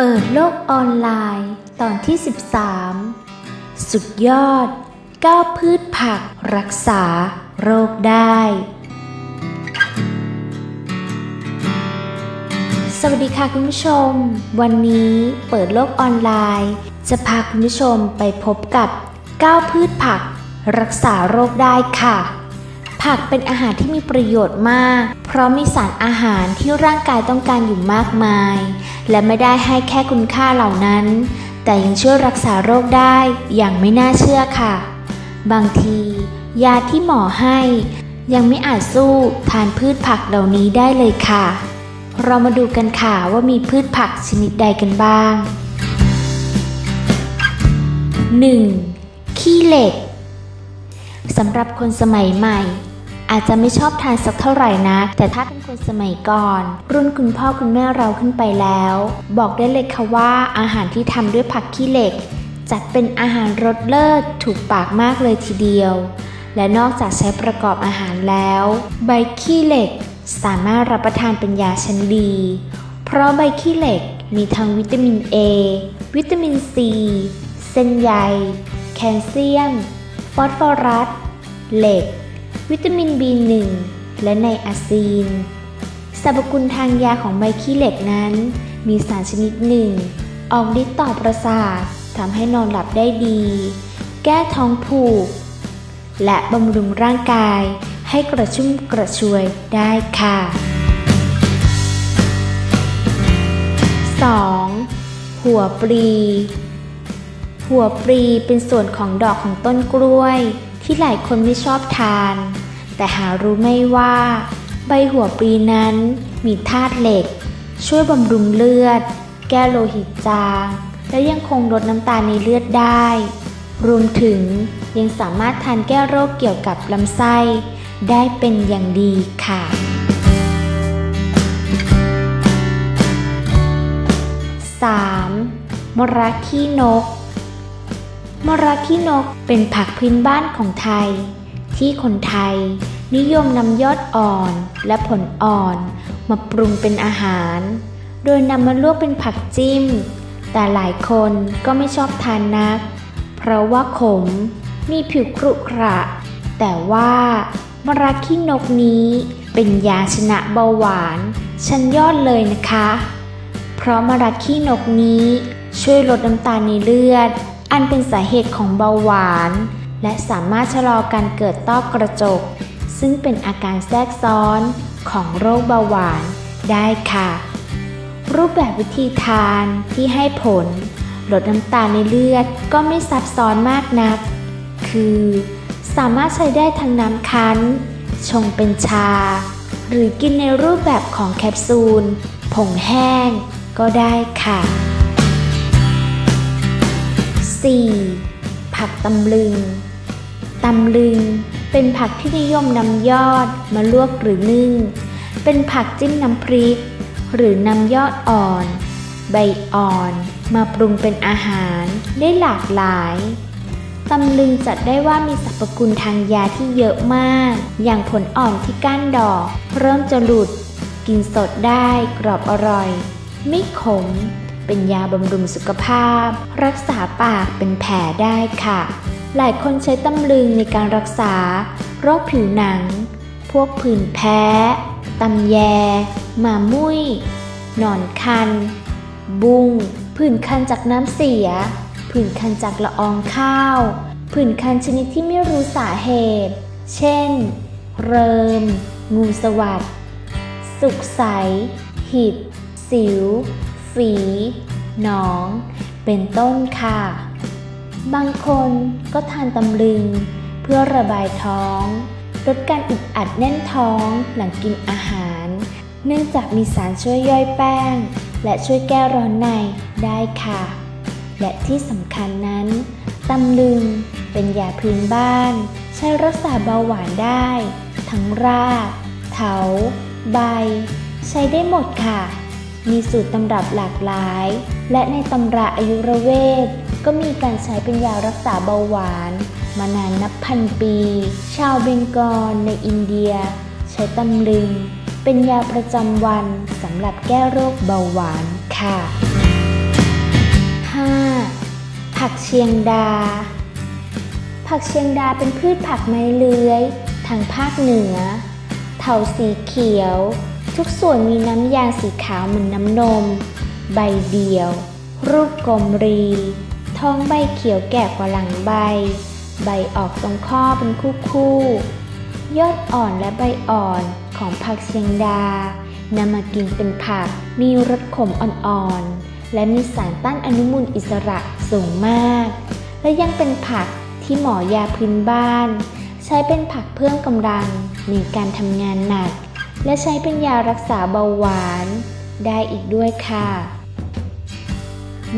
เปิดโลกออนไลน์ตอนที่ 13 สุดยอด 9 พืชผักรักษาโรคได้ สวัสดีค่ะคุณผู้ชม วันนี้เปิดโลกออนไลน์ จะพาคุณผู้ชมไปพบกับ 9 พืชผัก รักษาโรคได้ค่ะ ผักเป็นอาหารที่มีประโยชน์มาก เพราะมีสารอาหารที่ร่างกายต้องการอยู่มากมาย และไม่ได้ให้แค่คุณค่าเหล่านั้น แต่ยังช่วยรักษาโรคได้อย่างไม่น่าเชื่อค่ะ บางที ยาที่หมอให้ ยังไม่อาจสู้ทานพืชผักเหล่านี้ได้เลยค่ะ เรามาดูกันค่ะว่ามีพืชผักชนิดใดกันบ้าง 1. ขี้เหล็กสำหรับคนสมัยใหม่ อาจจะไม่ชอบทานสักเท่าไหร่นักแต่ถ้าเป็นคนสมัยก่อน รุ่นคุณพ่อคุณแม่เราขึ้นไปแล้ว บอกได้เลยค่ะว่าอาหารที่ทำด้วยผักขี้เหล็ก จัดเป็นอาหารรสเลิศถูกปากมากเลยทีเดียว และนอกจากใช้ประกอบอาหารแล้ว ใบขี้เหล็กสามารถรับประทานเป็นยาชั้นดี เพราะใบขี้เหล็กมีทั้งวิตามิน A วิตามิน C เส้นใย แคลเซียม ฟอสฟอรัส เหล็ก วิตามิน B1 และไนอาซีน สรรพคุณทางยาของใบขี้เหล็กนั้น มีสารชนิดหนึ่ง ออกฤทธิ์ต่อประสาททำให้นอนหลับได้ดี แก้ท้องผูก และบำรุงร่างกายให้กระชุ่มกระชวยได้ค่ะ 2. หัวปลีหัวปลีเป็นส่วนของดอกของต้นกล้วย ที่หลายคนไม่ชอบทาน แต่หารู้ไม่ว่า ใบหัวปลีนั้นมีธาตุเหล็ก ช่วยบำรุงเลือด แก้โลหิตจาง และยังคงลดน้ำตาลในเลือดได้ รวมถึงยังสามารถทานแก้โรคเกี่ยวกับลำไส้ ได้เป็นอย่างดีค่ะ 3. มะระขี้นก มะระขี้นกเป็นผักพื้นบ้านของไทย ที่คนไทย นิยมนำยอดอ่อนและผลอ่อน มาปรุงเป็นอาหาร โดยนำมาลวกเป็นผักจิ้ม แต่หลายคนก็ไม่ชอบทานนัก เพราะว่าขมมีผิวครุขระ แต่ว่ามะระขี้นกนี้เป็นยาชนะเบาหวานชั้นยอดเลยนะคะ เพราะมะระขี้นกนี้ช่วยลดน้ำตาลในเลือด อันเป็นสาเหตุของเบาหวาน และสามารถชะลอการเกิดต้อกระจก ซึ่งเป็นอาการแทรกซ้อนของโรคเบาหวานได้ค่ะ รูปแบบวิธีทานที่ให้ผล ลดน้ำตาลในเลือดก็ไม่ซับซ้อนมากนัก คือ สามารถใช้ได้ทั้งน้ำคั้น ชงเป็นชา หรือกินในรูปแบบของแคปซูล ผงแห้งก็ได้ค่ะ 4. ผักตำลึง ตำลึง เป็นผักที่นิยมนำยอดมาลวกหรือนึ่ง เป็นผักจิ้มน้ำพริก หรือนำยอดอ่อน ใบอ่อน มาปรุงเป็นอาหารได้หลากหลายตำลึงจัดได้ว่ามีสรรพคุณทางยาที่เยอะมาก อย่างผลอ่อนที่ก้านดอก เริ่มจะหลุด กินสดได้กรอบอร่อย ไม่ขม เป็นยาบำรุงสุขภาพ รักษาปากเป็นแผลได้ค่ะ หลายคนใช้ตำลึงในการรักษา โรคผิวหนัง พวกผื่นแพ้ ตำแย หมามุ้ย หนอนคัน บุ้งผื่นคันจากน้ำเสีย ผื่นคันจากละอองข้าว ผื่นคันชนิดที่ไม่รู้สาเหตุ เช่น เริม งูสวัสดสุกใส หิด สิว ฝีหนอง เป็นต้นค่ะ บางคนก็ทานตำลึง เพื่อระบายท้องลดการอึดอัดแน่นท้องหลังกินอาหาร เนื่องจากมีสารช่วยย่อยแป้ง และช่วยแก้ร้อนในได้ค่ะ และที่สำคัญนั้นตำลึงเป็นยาพื้นบ้าน ใช้รักษาเบาหวานได้ ทั้งราก เถา ใบ ใช้ได้หมดค่ะ มีสูตรตำรับหลากหลาย และในตำราอายุรเวทก็มีการใช้เป็นยารักษาเบาหวาน มานานนับพันปี ชาวเบงกอลในอินเดีย ใช้ตำลึง เป็นยาประจำวันสำหรับแก้โรคเบาหวานค่ะ 5. ผักเชียงดา ผักเชียงดาเป็นพืชผักไม้เลื้อย ทางภาคเหนือ เถาสีเขียว ทุกส่วนมีน้ำยางสีขาวเหมือนน้ำนม ใบเดียว รูปกลมรี ท้องใบเขียวแก่กว่าหลังใบ ใบออกตรงข้อเป็นคู่คู่ๆยอดอ่อนและใบอ่อนของผักเชียงดานำมากินเป็นผัก มีรสขมอ่อนๆ และมีสารต้านอนุมูลอิสระสูงมาก และยังเป็นผักที่หมอยาพื้นบ้าน ใช้เป็นผักเพิ่มกำลังในการทำงานหนัก และใช้เป็นยารักษาเบาหวาน ได้อีกด้วยค่ะ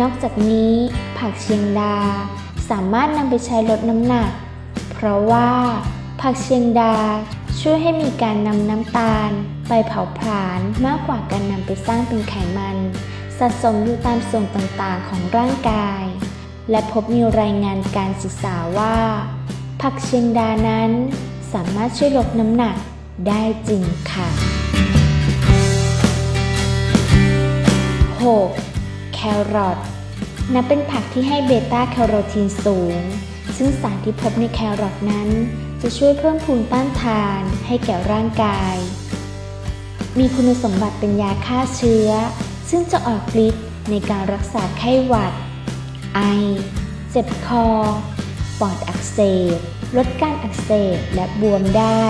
นอกจากนี้ ผักเชียงดาสามารถนำไปใช้ลดน้ำหนัก เพราะว่าผักเชียงดาช่วยให้มีการนำน้ำตาล ไปเผาผลาญมากกว่าการนำไปสร้างเป็นไขมัน สะสมอยู่ตามส่วนต่างๆของร่างกาย และพบมีรายงานการศึกษาว่า ผักเชียงดานั้นสามารถช่วยลดน้ำหนัก ได้จริงค่ะ 6. แครอทนับเป็นผักที่ให้เบต้าแคโรทีนสูง ซึ่งสารที่พบในแครอทนั้น จะช่วยเพิ่มภูมิต้านทานให้แก่ร่างกาย มีคุณสมบัติเป็นยาฆ่าเชื้อ ซึ่งจะออกฤทธิ์ในการรักษาไข้หวัด ไอ เจ็บคอ ปอดอักเสบ ลดการอักเสบและบวมได้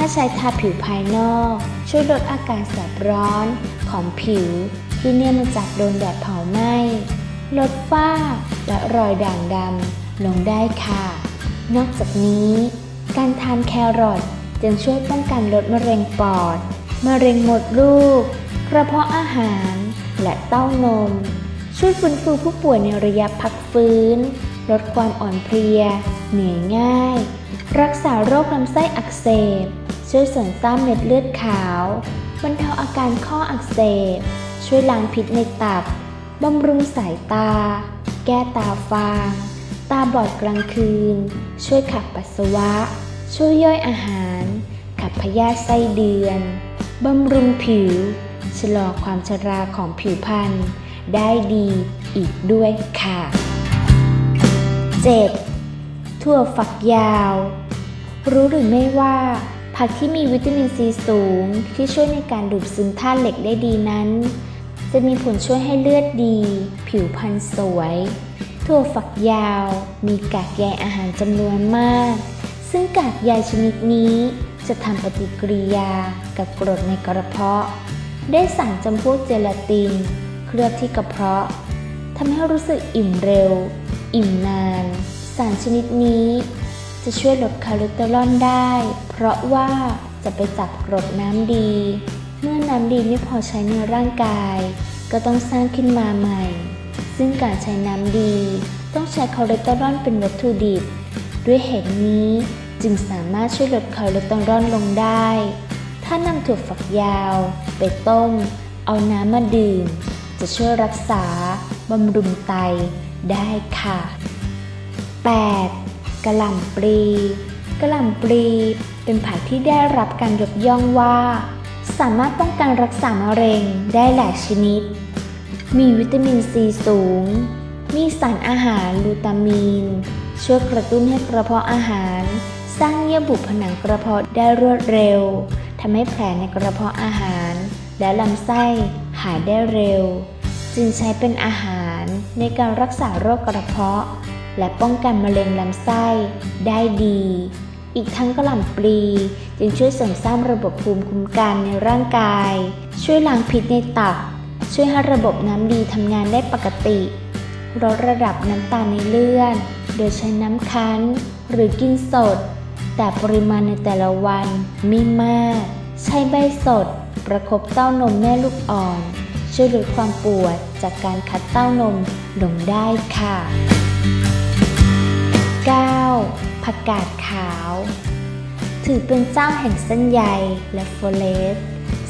ถ้าใช้ทาผิวภายนอก ช่วยลดอาการแสบร้อนของผิวที่เนื่องมาจากโดนแดดเผาไหม้ ลดฝ้าและรอยด่างดำลงได้ค่ะ นอกจากนี้ การทานแครอทยังช่วยป้องกันลดมะเร็งปอด มะเร็งหมดลูก กระเพาะอาหาร และเต้านม ช่วยฟื้นฟูผู้ป่วยในระยะพักฟื้น ลดความอ่อนเพลีย เหนื่อยง่าย รักษาโรคลำไส้อักเสบ ช่วยเสริมสร้างเม็ดเลือดขาว บรรเทาอาการข้ออักเสบ ช่วยล้างพิษในตับ บำรุงสายตา แก้ตาฟาง ตาบอดกลางคืน ช่วยขับปัสสาวะ ช่วยย่อยอาหาร ขับพยาธิไส้เดือน บำรุงผิว ชะลอความชราของผิวพรรณได้ดีอีกด้วยค่ะ 7. ถั่วฝักยาว รู้หรือไม่ว่า ผักที่มีวิตามินซีสูงที่ช่วยในการดูดซึมธาตุเหล็กได้ดีนั้น จะมีผลช่วยให้เลือดดี ผิวพรรณสวย ถั่วฝักยาว มีกากใยอาหารจำนวนมาก ซึ่งกากใยชนิดนี้จะทำปฏิกิริยากับกรดในกระเพาะ ได้สารจำพวกเจลาติน เคลือบที่กระเพาะทำให้รู้สึกอิ่มเร็ว อิ่มนาน สารชนิดนี้ จะช่วยลดคอเลสเตอรอลได้ เพราะว่าจะไปจับกรดน้ำดี เมื่อน้ำดีไม่พอใช้ในร่างกาย ก็ต้องสร้างขึ้นมาใหม่ ซึ่งการใช้น้ำดี ต้องใช้คอเลสเตอรอลเป็นวัตถุดิบ ด้วยเหตุนี้จึงสามารถช่วยลดคอเลสเตอรอลลงได้ ถ้านำถั่วฝักยาว ไปต้ม เอาน้ำมาดื่ม จะช่วยรักษาบำรุงไตได้ค่ะ 8. กระหล่ำปลีกระหล่ำปลีเป็นผักที่ได้รับการยกย่องว่า สามารถป้องกันรักษามะเร็งได้หลายชนิด มีวิตามินซีสูง มีสารอาหารลูตามีน ช่วยกระตุ้นให้กระเพาะอาหาร สร้างเยื่อบุผนังกระเพาะได้รวดเร็วทำให้แผลในกระเพาะอาหาร และลำไส้หายได้เร็ว จึงใช้เป็นอาหารในการรักษาโรคกระเพาะ และป้องกันมะเร็งลำไส้ได้ดี อีกทั้งกระหล่ำปลีจึงช่วยเสริมสร้างระบบภูมิคุ้มกันในร่างกาย ช่วยล้างพิษในตับ ช่วยให้ระบบน้ำดีทำงานได้ปกติ ลดระดับน้ำตาลในเลือด โดยใช้น้ำคั้น หรือกินสด แต่ปริมาณในแต่ละวันไม่มาก ใช้ใบสด ประคบเต้านมแม่ลูกอ่อน ช่วยลดความปวดจากการคัดเต้านมลงได้ค่ะ 9. ผักกาดขาว ถือเป็นเจ้าแห่งเส้นใยและโฟเลต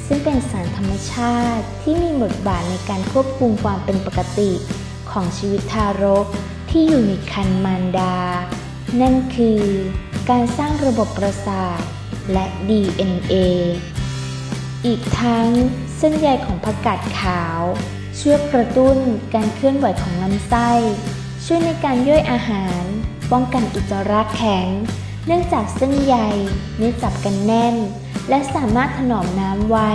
ซึ่งเป็นสารธรรมชาติที่มีบทบาทในการควบคุมความเป็นปกติของชีวิตทารกที่อยู่ในครรภ์มารดา นั่นคือการสร้างระบบประสาทและ DNA อีกทั้งเส้นใยของผักกาดขาว ช่วยกระตุ้นการเคลื่อนไหวของลำไส้ ช่วยในการย่อยอาหาร ป้องกันอุจจาระแข็ง เนื่องจากเส้นใยเนื้อจับกันแน่น และสามารถถนอมน้ำไว้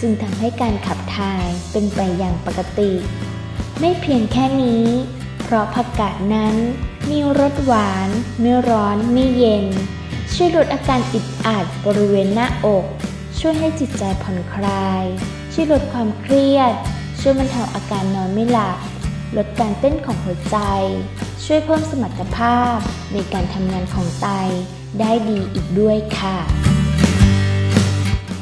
จึงทำให้การขับถ่ายเป็นไปอย่างปกติ ไม่เพียงแค่นี้ เพราะผักกาดนั้นมีรสหวาน ไม่ร้อน ไม่เย็น ช่วยลดอาการอึดอัดบริเวณหน้าอก ช่วยให้จิตใจผ่อนคลาย ช่วยลดความเครียด ช่วยบรรเทาอาการนอนไม่หลับ ลดการเต้นของหัวใจ ช่วยเพิ่มสมรรถภาพในการทำงานของไตได้ดีอีกด้วยค่ะ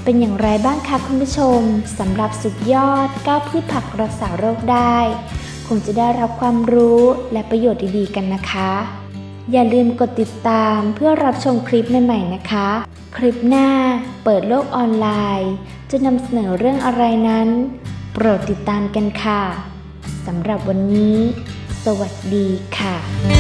เป็นอย่างไรบ้างคะคุณผู้ชมสำหรับสุดยอดก้าวพืชผักรักษาโรคได้ คงจะได้รับความรู้และประโยชน์ดีๆกันนะคะ อย่าลืมกดติดตามเพื่อรับชมคลิปใหม่ๆนะคะ คลิปหน้าเปิดโลกออนไลน์ จะนำเสนอเรื่องอะไรนั้น โปรดติดตามกันค่ะสำหรับวันนี้ สวัสดีค่ะ